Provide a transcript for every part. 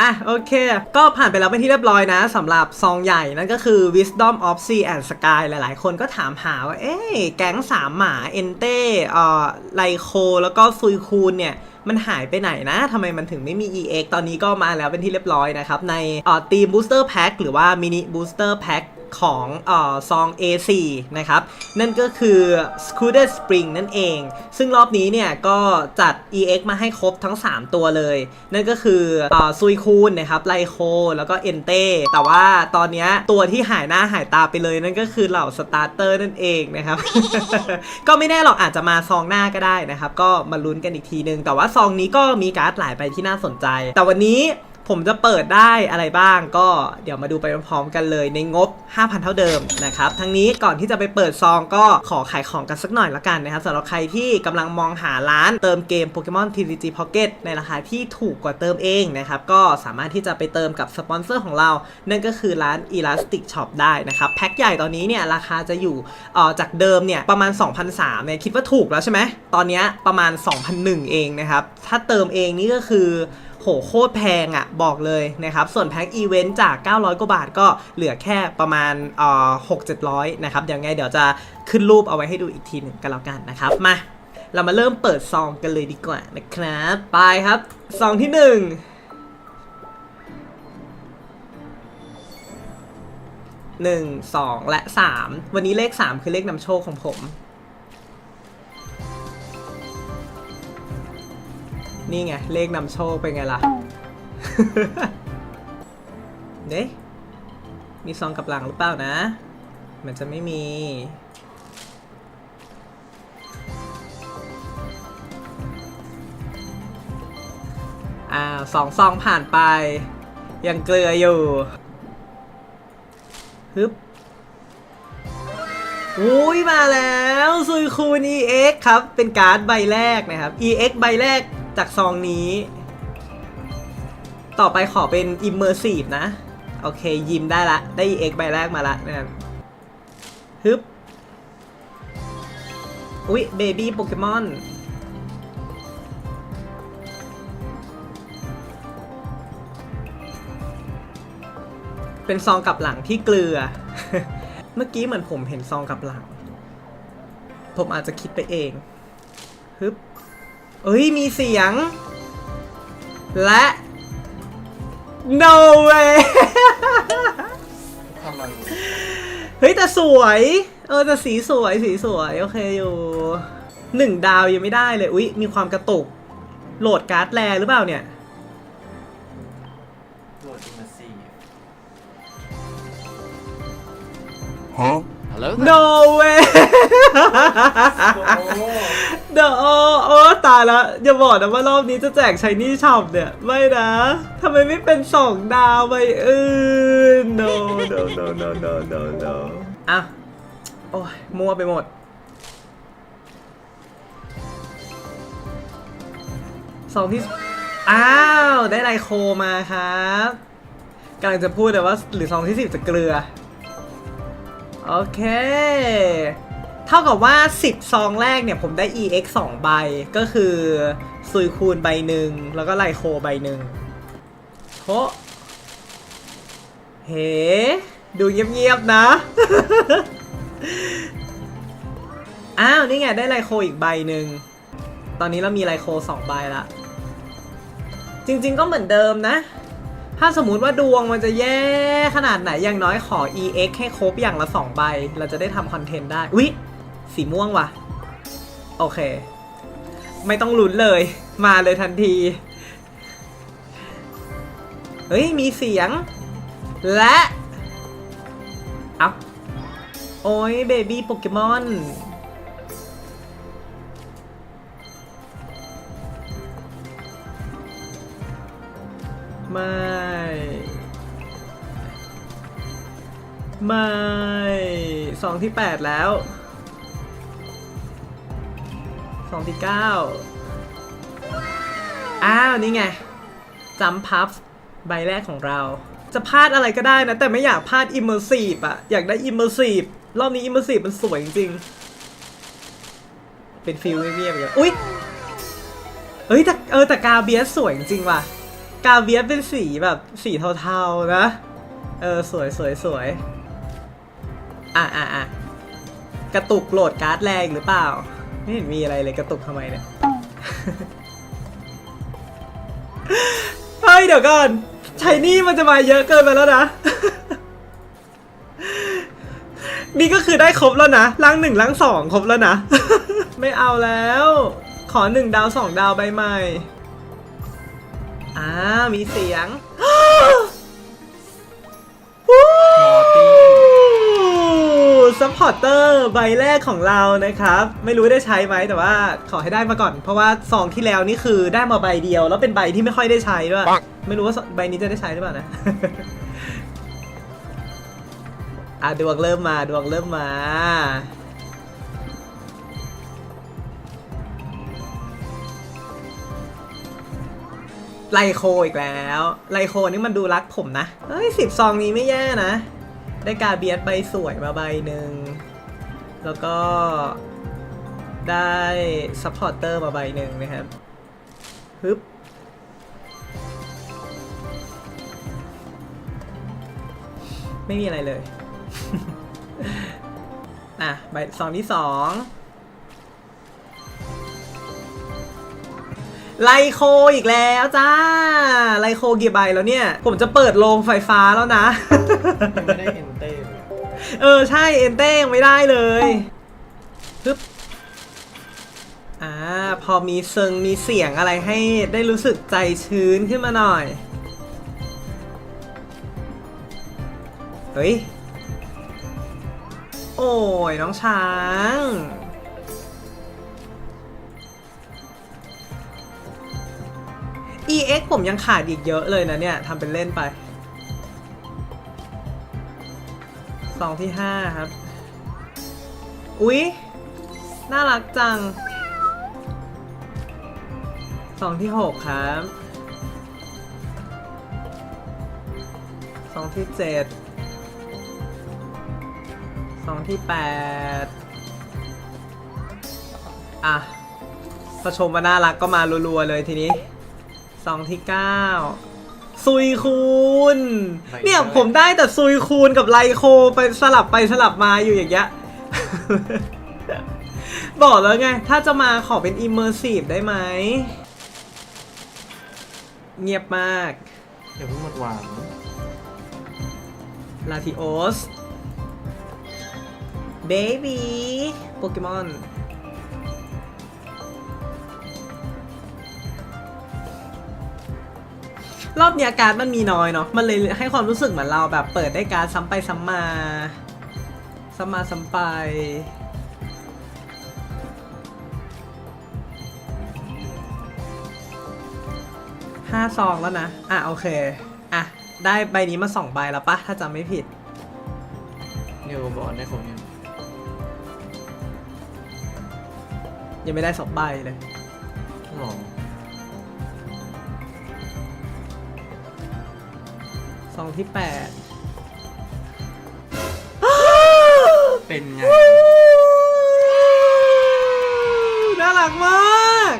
อะโอเค ก็ผ่านไปแล้วเป็นที่เรียบร้อยนะสำหรับซองใหญ่นั่นก็คือ Wisdom of Sea and Sky หลายๆ คนก็ถามหาว่า เอ๊ะแก๊งสามหมา เอนเต้เอ่อไลโค แล้วก็ซุยคูนเนี่ยมันหายไปไหนนะทำไมมันถึงไม่มี EX ตอนนี้ก็มาแล้วเป็นที่เรียบร้อยนะครับในอ่อทีม Booster Pack หรือว่า Mini Booster Pack ของเออซอง A4 นะครับ นั่นก็คือ Scooter Spring นั่นเอง ซึ่งรอบนี้เนี่ยก็จัด EX มาให้ครบทั้ง 3 ตัวเลย นั่นก็คือเออซุยคูนนะครับไลโค แล้วก็เอนเต้ แต่ว่าตอนนี้ตัวที่หายหน้าหายตาไปเลยนั่นก็คือเหล่าสตาร์เตอร์นั่นเองนะครับ ก็ไม่แน่หรอกอาจจะมาซองหน้าก็ได้นะครับ ก็มาลุ้นกันอีกทีนึง แต่ว่าซองนี้ก็มีการ์ดหลายใบที่น่าสนใจ แต่วันนี้ ผมจะเปิดได้อะไรบ้างก็เดี๋ยวมาดูไปพร้อมๆกันเลยในงบ 5,000 เท่าเดิมนะครับทั้งนี้ก่อนที่จะไปเปิดซองก็ขอขายของกันสักหน่อยละกันนะครับสำหรับใครที่กำลังมองหาร้านเติมเกม Pokemon TCG Pocket ในราคาที่ถูกกว่าเติมเองนะครับก็สามารถที่จะไปเติมกับสปอนเซอร์ของเรา นั่นก็คือร้าน Elastic Shop ได้นะครับแพ็คใหญ่ตอนนี้เนี่ยราคาจะอยู่เอ่อจากเดิมเนี่ยประมาณ 2,003เนี่ยคิดว่าถูกแล้วใช่ไหมตอนนี้ประมาณ 2,001 เองนะครับถ้าเติมเองนี่ก็คือ โหโคตรแพงอะ่ะบอกเลยนะครับ ส่วนแพ็คอีเวนต์จาก 900 กว่าบาทก็เหลือแค่ประมาณเอ่อ6 700นะครับเดี๋ยวไงเดี๋ยวจะขึ้นรูปเอาไว้ให้ดูอีกทีหนึ่งกันแล้วกันนะครับมาเรามาเริ่มเปิดซองกันเลยดีกว่านะครับ ไปครับ ซองที่1 1 2และ3วันนี้เลข3คือเลขนำโชคของผม นี่ไง เลขนำโชคเป็นไงล่ะ เด้มีซองกับหลังหรือเปล่านะ มันจะไม่มี อ่าสองซองผ่านไป ยังเกลืออยู่ ฮึบอุ้ยมาแล้วซุยคูน EX ครับ เป็นการ์ดใบแรกนะครับ EX ใบแรก จากซองนี้ ต่อไปขอเป็น Immersive นะ โอเค ยิมได้ละ ได้ EX ใบแรกมาละนะครับฮึบอุ๊ย เบบี้โปเกมอนเป็นซองกลับหลังที่เกลือ เมื่อกี้เหมือนผมเห็นซองกลับหลัง ผมอาจจะคิดไปเองฮึบ เอ้ย มีเสียง และ no way ทำอะไรเฮ้ย แต่สวย เออแต่สีสวยสีสวย โอเคอยู่หนึ่งดาวยังไม่ได้เลย อุ๊ย มีความกระตุก โหลดการ์ดแรหรือเปล่าเนี่ย โหลดอิมเมอร์ซีฟ Huh? Hello no way เดี๋ยวโอโอ้ตายละอย่าบอกนะว่ารอบนี้จะแจกชายนี่ช็อปเนี่ย ไม่นะทำไมไม่เป็นสองดาวไปอื่น no no no no no no no อะ โอ้ย มัวไปหมด สองที่ อ้าว ได้ไลโคมาครับกำลังจะพูดแต่ว่า หรือซองที่สิบจะเกลือ โอเค เท่ากับว่า 10 ซองแรกเนี่ยผมได้ EX 2 ใบ ก็คือซุยคูณใบหนึ่ง แล้วก็ไลโคใบหนึ่งโหเฮดูเงียบๆนะ อ้าว นี่ไง ได้ไลโคอีกใบหนึ่ง ตอนนี้เรามีไลโค2ใบละจริง ๆ ก็เหมือนเดิมนะ ถ้าสมมุติว่าดวงมันจะแย่ขนาดไหนอย่างน้อยขอ EX ให้ครบอย่างละ2ใบ เราจะได้ทำคอนเทนต์ได้อุ๊ย สีม่วงว่ะ โอเค ไม่ต้องลุ้นเลย มาเลยทันที เฮ้ย มีเสียง และอัพโอ้ยเบบี้โปเกมอนไม่ ไม่สองที่แปดแล้ว สองที่เก้าอ้าว นี่ไงจัมพับใบแรกของเรา จะพลาดอะไรก็ได้นะ แต่ไม่อยากพลาด Immersive อะอยากได้ Immersive รอบนี้ Immersive มันสวยจริงๆ เป็นฟิลเงียบๆเลยอุ๊ยเอ้ยแต่เออแต่กาเบียสสวยจริงว่ะ กาเบียสเป็นสีแบบสีเทาๆนะ เออ สวยสวยสวยอะอะอะกระตุกโหลดการ์ดแรงหรือเปล่า ไม่เห็นมีอะไรเลยกระตุกทำไมเนี่ย เฮ้ยเดี๋ยวก่อนใช้นี่มันจะมาเยอะเกินไปแล้วนะ นี่ก็คือได้ครบแล้วนะล้างหนึ่งล้างสองครบแล้วนะ ไม่เอาแล้ว ขอหนึ่งดาวสองดาวใบใหม่ อ่ามีเสียง ซัพพอร์เตอร์ใบแรกของเรานะครับ ไม่รู้ได้ใช้ไหมแต่ว่าขอให้ได้มาก่อน เพราะว่าซองที่แล้วนี่คือได้มาใบเดียว แล้วเป็นใบที่ไม่ค่อยได้ใช้ด้วย ไม่รู้ว่าใบนี้จะได้ใช้หรือเปล่านะอะดวงเริ่มมาดวงเริ่มมา ไลโคอีกแล้ว ไลโคนี่มันดูรักผมนะ เฮ้ยสิบซองนี้ไม่แย่นะ ได้กาเบียสใบสวยมาใบหนึ่ง แล้วก็ได้ซัพพอร์เตอร์มาใบหนึ่งนะครับฮึบไม่มีอะไรเลย อะ ใบซองที่สองไลโคอีกแล้วจ้า ไลโคกี่ใบแล้วเนี่ย ผมจะเปิดโรงไฟฟ้าแล้วนะยังไม่ได้เอน เออใช่เอนเต้ยังไม่ได้เลยปึ๊บอ่าพอมีเซิงมีเสียงอะไรให้ได้รู้สึกใจชื้นขึ้นมาหน่อย เฮ้ย โอ้ย น้องช้าง EX ผมยังขาดอีกเยอะเลยนะเนี่ยทำเป็นเล่นไป สองที่ห้าครับ อุ๊ย น่ารักจังสองที่หกครับสองที่เจ็ดสองที่แปดอะพอชมว่าน่ารักก็มารัวๆเลยทีนี้สองที่เก้า ซุยคูณเนี่ยผมได้แต่ซุยคูณกับไลโคไปสลับไปสลับมาอยู่อย่างเงี้ยบอกแล้วไง ถ้าจะมาขอเป็น immersive ได้ไหม เงียบมากอย่าเพิ่งหมดหวังลาทิโอสเบบี้โปเกมอน รอบเนี้ยการดมันมีน้อยเนาะมันเลยให้ความรู้สึกเหมือนเราแบบเปิดได้การดซ้ำไปซ้ำมาซ้ำมาซ้ำไป ห้าซองแล้วนะ อะโอเค อะ ได้ใบนี้มาสองใบแล้วปะถ้าจำไม่ผิดเนวบอลได้ครบยังยังไม่ได้สองใบเลย องที่แปดเป็นไง น่ารักมาก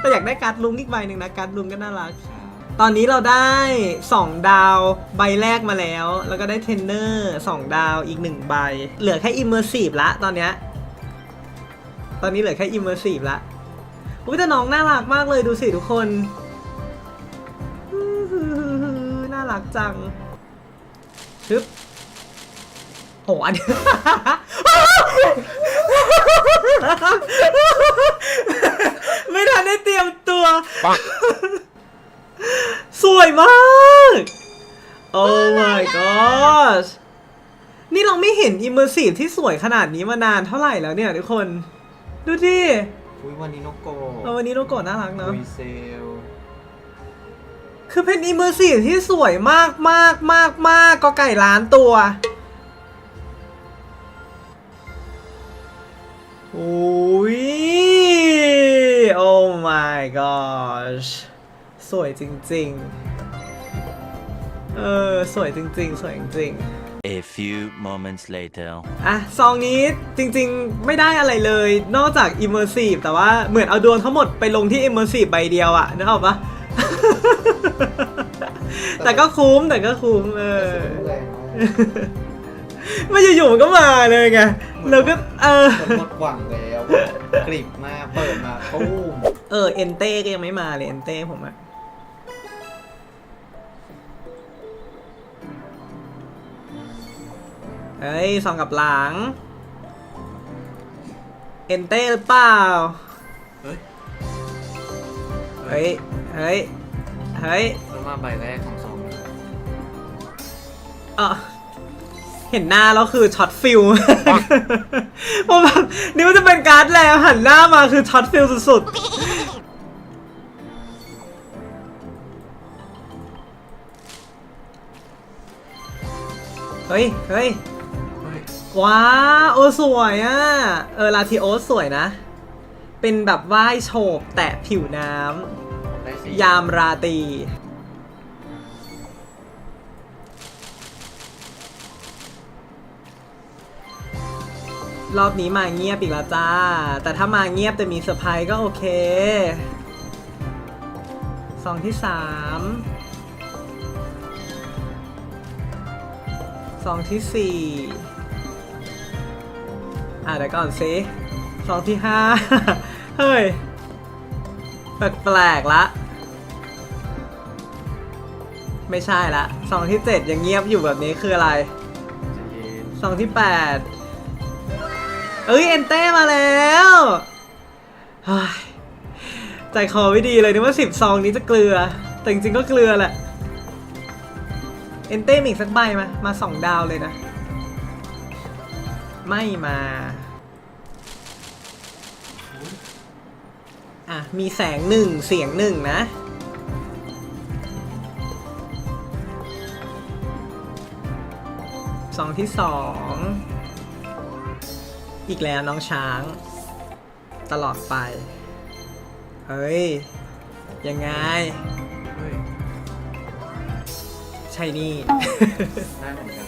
แต่อยากได้การ์ดลุงอีกใบหนึ่งนะ การ์ดลุงก็น่ารัก ตอนนี้เราได้ 2 ดาวใบแรกมาแล้ว แล้วก็ได้เทรนเนอร์2ดาวอีก 1 ใบ เหลือแค่ Immersive ละตอนเนี้ย ตอนนี้เหลือแค่ Immersive ละอุ้ยแต่น้องน่ารักมากเลยดูสิทุกคน น่ารักจัง ชึบโหอันนี้ไม่ทันได้เตรียมตัว สวยมาก โอ้ my gosh นี่เราไม่เห็น immersive ที่สวยขนาดนี้มานานเท่าไหร่แล้วเนี่ยทุกคน ดูดิอุ้ยวันนี้นกโกเออวันนี้โลโกะน่ารักเนาะวีเซล คือเป็น immersive ที่สวยมากมากมากมากก็ไก่ล้านตัว โอ้ย โอ้ my gosh สวยจริง ๆ เออ สวยจริง ๆ สวยจริง ๆ A few moments later. อะ ซองนี้จริงๆ ไม่ได้อะไรเลย นอกจาก Immersive แต่ว่าเหมือนเอาดวงทั้งหมดไปลงที่ Immersive ใบเดียวอะนึกออกปะ แต่ก็คุ้มแต่ก็คุ้มเออแรงมากไม่อยู่ๆมันก็มาเลยไงเราก็เออมันหมดหวังแล้วกริบมากเปิดมาตู้มเออเอนเต้ก็ยังไม่มาเลยเอนเต้ผมอะเฮ้ยสองกับหลัง เอนเต้หรือเปล่า เฮ้ย เฮ้ย เฮ้ย เฮ้ยแล้วมาใบแรกของซองเลยเออเห็นหน้าแล้วคือช็อตฟิลผมแบบนี่มันจะเป็นการ์ดแล้วหันหน้ามาคือช็อตฟิลสุดๆ เฮ้ย เฮ้ยเฮ้ยว้าวโอ้สวยอะ เออ ลาทิโอสสวยนะ เป็นแบบว่ายโฉบแตะผิวน้ ได้สีำยามราตรีรอบนี้มาเงียบอีกแล้วจ้า แต่ถ้ามาเงียบแต่มีเซอร์ไพรส์ก็โอเคซองที่สามซองที่สี่อะเดี๋ยวก่อนสิซองที่ห้าเฮ้ย แปลกๆละ ไม่ใช่ละซองที่เจ็ดยังเงียบอยู่แบบนี้คืออะไรใจเย็นซองที่แปดเอ้ยเอนเต้มาแล้วเฮ้ยใจคอไม่ดีเลยนึกว่าสิบซองนี้จะเกลือ แต่จริงๆก็เกลือแหละ เอนเต้มีอีกสักใบมา มาสองดาวเลยนะ ไม่มา อะ มีแสงหนึ่งเสียงหนึ่งนะ สองที่สอง อีกแล้วน้องช้าง ตลอดไป เฮ้ย ยังไงเฮ้ยใช่นี่ ได้เหมือนกัน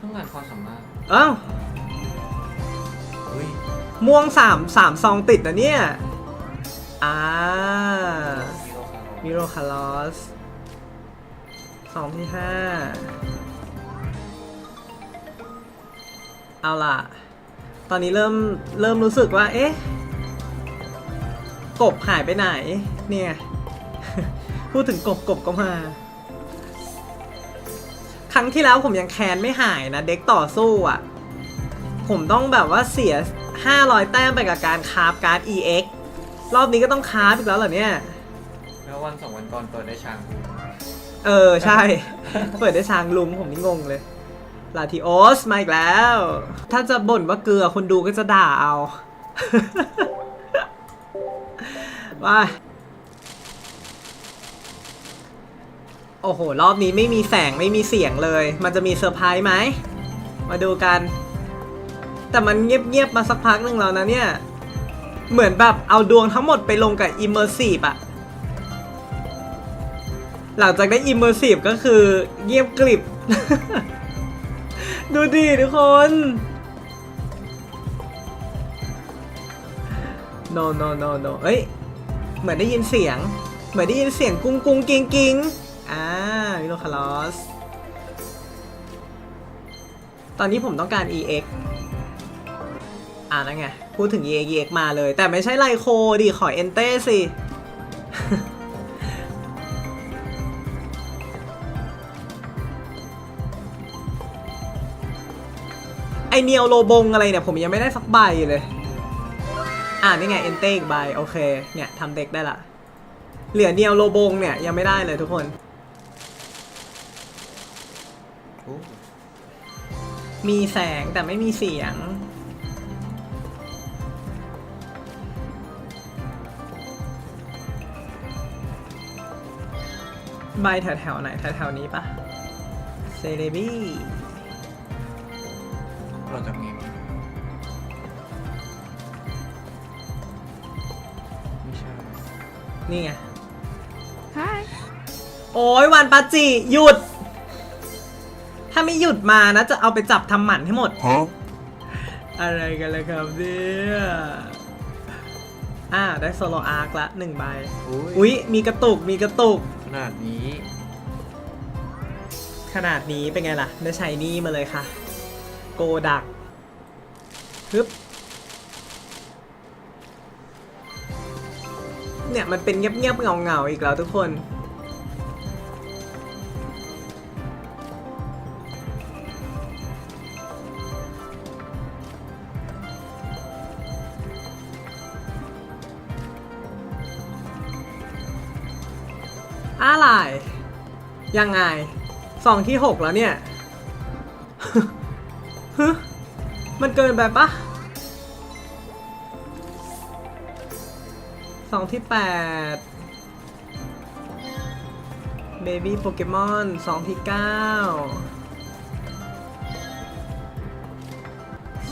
ต้องการความสามารถเอ้าเฮ้ย ม่วงสามสามซองติดนะเนี่ย อ่ามีโลคาร์มิโรคาลอสสองที่ห้า เอาล่ะ ตอนนี้เริ่ม เริ่มรู้สึกว่า เอ๊ะ กบหายไปไหน เนี่ย พูดถึงกบกบก็มา ครั้งที่แล้วผมยังแคนไม่หายนะ เด็กต่อสู้อะ ผมต้องแบบว่าเสีย 500 แต้มไปกับการคราฟการ์ด EX รอบนี้ก็ต้องคราฟอีกแล้วเหรอเนี่ย แล้ววันสองวันก่อนเปิดได้ช้างกูเออ ใช่ เปิดได้ช้างลุงผมนี่งงเลย ลาทิโอสมาอีกแล้ว ถ้าจะบ่นว่าเกลือคนดูก็จะด่าเอา ว่า โอ้โห รอบนี้ไม่มีแสงไม่มีเสียงเลย มันจะมีเซอร์ไพรส์ไหม มาดูกัน แต่มันเงียบๆมาสักพักหนึ่งแล้วนะเนี่ย เหมือนแบบเอาดวงทั้งหมดไปลงกับ Immersive อะหลังจากได้ Immersive ก็คือเงียบกริบ ดูดิทุกคน no no no no เอ้ย เหมือนได้ยินเสียง เหมือนได้ยินเสียงกุ้งกุ้งกิงกิงอ่ามิโลคาลอส ตอนนี้ผมต้องการ EX อ่านั่นไง พูดถึง EX EX มาเลย แต่ไม่ใช่ไลโคดิขอเอนเต้สิ ไอเนียวโลบงอะไรเนี่ย ผมยังไม่ได้สักใบเลย อ่านี่ไงเอนเต้อีกใบ โอเค เนี่ยทำเด็กได้ละ เหลือเนียวโลบงเนี่ย ยังไม่ได้เลยทุกคนโอ้มีแสงแต่ไม่มีเสียง ใบแถวๆไหนแถวๆนี้ปะเซเลบี้เราจะมีมั้ยไม่ใช่นี่ไงโอ้ยวันปาจิหยุด ถ้าไม่หยุดมานะจะเอาไปจับทำหมันให้หมด Huh? อะไรกันเลยครับเนี่ยอ่าได้โซโลอาร์คละหนึ่งใบ อุ้ยอุ๊ยมีกระตุกมีกระตุก นาดนี้ ขนาดนี้เป็นไงล่ะได้ใช้นี่มาเลยค่ะ โกดักฮึบเนี่ยมันเป็นเงียบๆเงาๆอีกแล้วทุกคน ยังไงสองที่หกแล้วเนี่ยฮึมันเกินไปปะสองที่แปดเบบี้โปเกมอนสองที่เก้า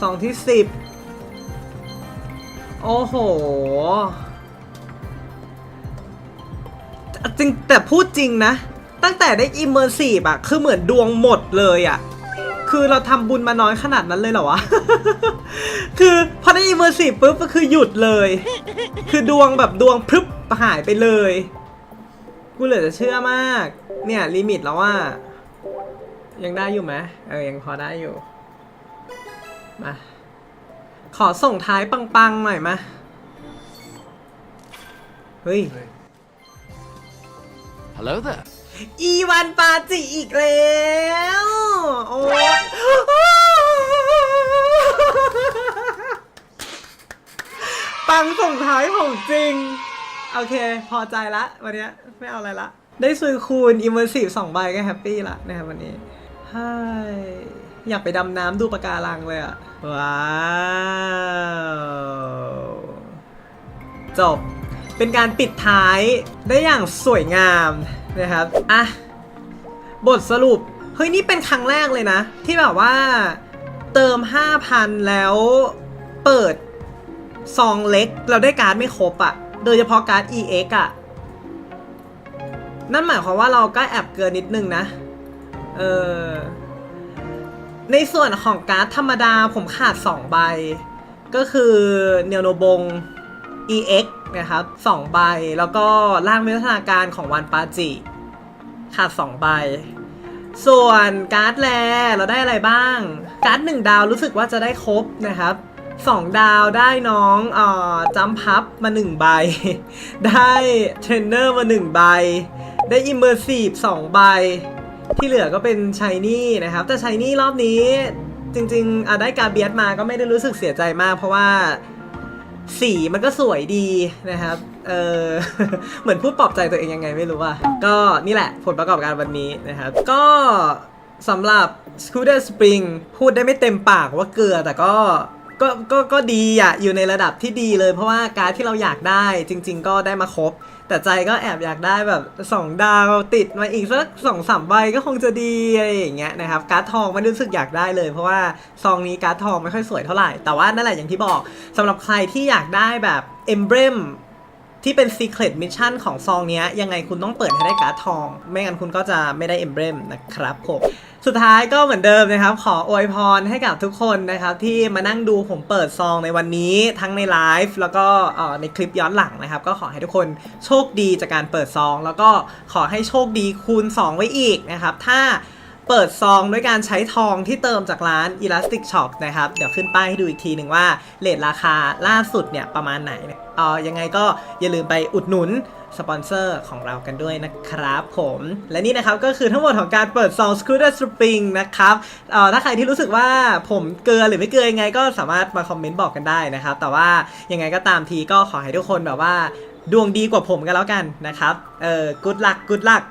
สองที่สิบโอ้โห จริงแต่พูดจริงนะ ตั้งแต่ได้ immersive อะคือเหมือนดวงหมดเลยอะคือเราทำบุญมาน้อยขนาดนั้นเลยเหรอวะ คือพอได้ immersive ปุ๊บก็คือหยุดเลย คือดวงแบบดวงพรึบหายไปเลย กูเหลือจะเชื่อมาก เนี่ยลิมิตแล้วว่า ยังได้อยู่ไหมเออยังพอได้อยู่ มา ขอส่งท้ายปังๆหน่อยมาเฮ้ย Hello there. อีวันปาจิอีกแล้ว โอ้ปังส่งท้ายของจริง โอเค พอใจละวันนี้ไม่เอาอะไรละ ได้ซุยคูณ Immersive สองใบก็แฮปปี้ละนะครับวันนี้ใช่อยากไปดำน้ำดูปะการังเลยอะว้าว จบ เป็นการปิดท้ายได้อย่างสวยงามนะครับ อะ บทสรุป เฮ้ย นี่เป็นครั้งแรกเลยนะ ที่แบบว่าเติม 5,000 แล้วเปิดซองเล็กเราได้การ์ดไม่ครบอะ่ะ โดยเฉพาะการ์ด EX อะ่ะ นั่นหมายความว่าเราก็แอบเกินนิดนึงนะ เออ ในส่วนของการ์ดธรรมดาผมขาด 2 ใบ ก็คือเนโนบง EX นะครับ2ใบ แล้วก็ร่างวิวัฒนาการของวันปาจิขาด2ใบ ส่วนการ์ดแลเราได้อะไรบ้าง การ์ด1ดาวรู้สึกว่าจะได้ครบนะครับ2ดาวได้น้องเอ่อจัมพับมา1ใบ ได้เทรนเนอร์มา1ใบ ได้อิมเมอร์ซีฟ2ใบ ที่เหลือก็เป็นชายนี่นะครับ แต่ชายนี่รอบนี้จริงๆอะได้การเบียดมาก็ไม่ได้รู้สึกเสียใจมาก เพราะว่า สีมันก็สวยดีนะครับ เออเหมือนพูดปลอบใจตัวเองยังไงไม่รู้ว่า ก็นี่แหละผลประกอบการวันนี้นะครับ ก็สำหรับ Scooter Spring พูดได้ไม่เต็มปากว่าเกลือแต่ก็ ก็ก็ก็ดีอะอยู่ในระดับที่ดีเลย เพราะว่าการดที่เราอยากได้จริง ๆ ก็ได้มาครบ แต่ใจก็แอบอยากได้แบบ2ดาวติดมาอีกสักสองสามใบก็คงจะดีอะไรอย่างเงี้ยนะครับการ์ดทองไม่รู้สึกอยากได้เลย เพราะว่าซองนี้การ์ดทองไม่ค่อยสวยเท่าไหร่แต่ว่านั่นแหละอย่างที่บอกสำหรับใครที่อยากได้แบบเอมเบรม ที่เป็น Secret Mission ของซองนี้ยังไงคุณต้องเปิดให้ได้การ์ดทอง ไม่งั้นคุณก็จะไม่ได้ Emblem นะครับผมสุดท้ายก็เหมือนเดิมนะครับ ขออวยพรให้กับทุกคนนะครับ ที่มานั่งดูผมเปิดซองในวันนี้ทั้งในไลฟ์แล้วก็ในคลิปย้อนหลังนะครับ ก็ขอให้ทุกคนโชคดีจากการเปิดซอง แล้วก็ขอให้โชคดีคูณ 2 ไว้อีกนะครับ ถ้า เปิดซองด้วยการใช้ทองที่เติมจากร้าน Elastic Shop นะครับ เดี๋ยวขึ้นป้ายให้ดูอีกทีหนึ่งว่าเลทราคาล่าสุดเนี่ยประมาณไหนเออยังไงก็อย่าลืมไปอุดหนุนสปอนเซอร์ของเรากันด้วยนะครับผม และนี่นะครับก็คือทั้งหมดของการเปิดซอง Scooter Spring นะครับเอ่อถ้าใครที่รู้สึกว่าผมเกลือหรือไม่เกลือยังไงก็สามารถมาคอมเมนต์บอกกันได้นะครับ แต่ว่ายังไงก็ตามทีก็ขอให้ทุกคนแบบว่า ดวงดีกว่าผมกันแล้วกันนะครับ เออ good luck good luck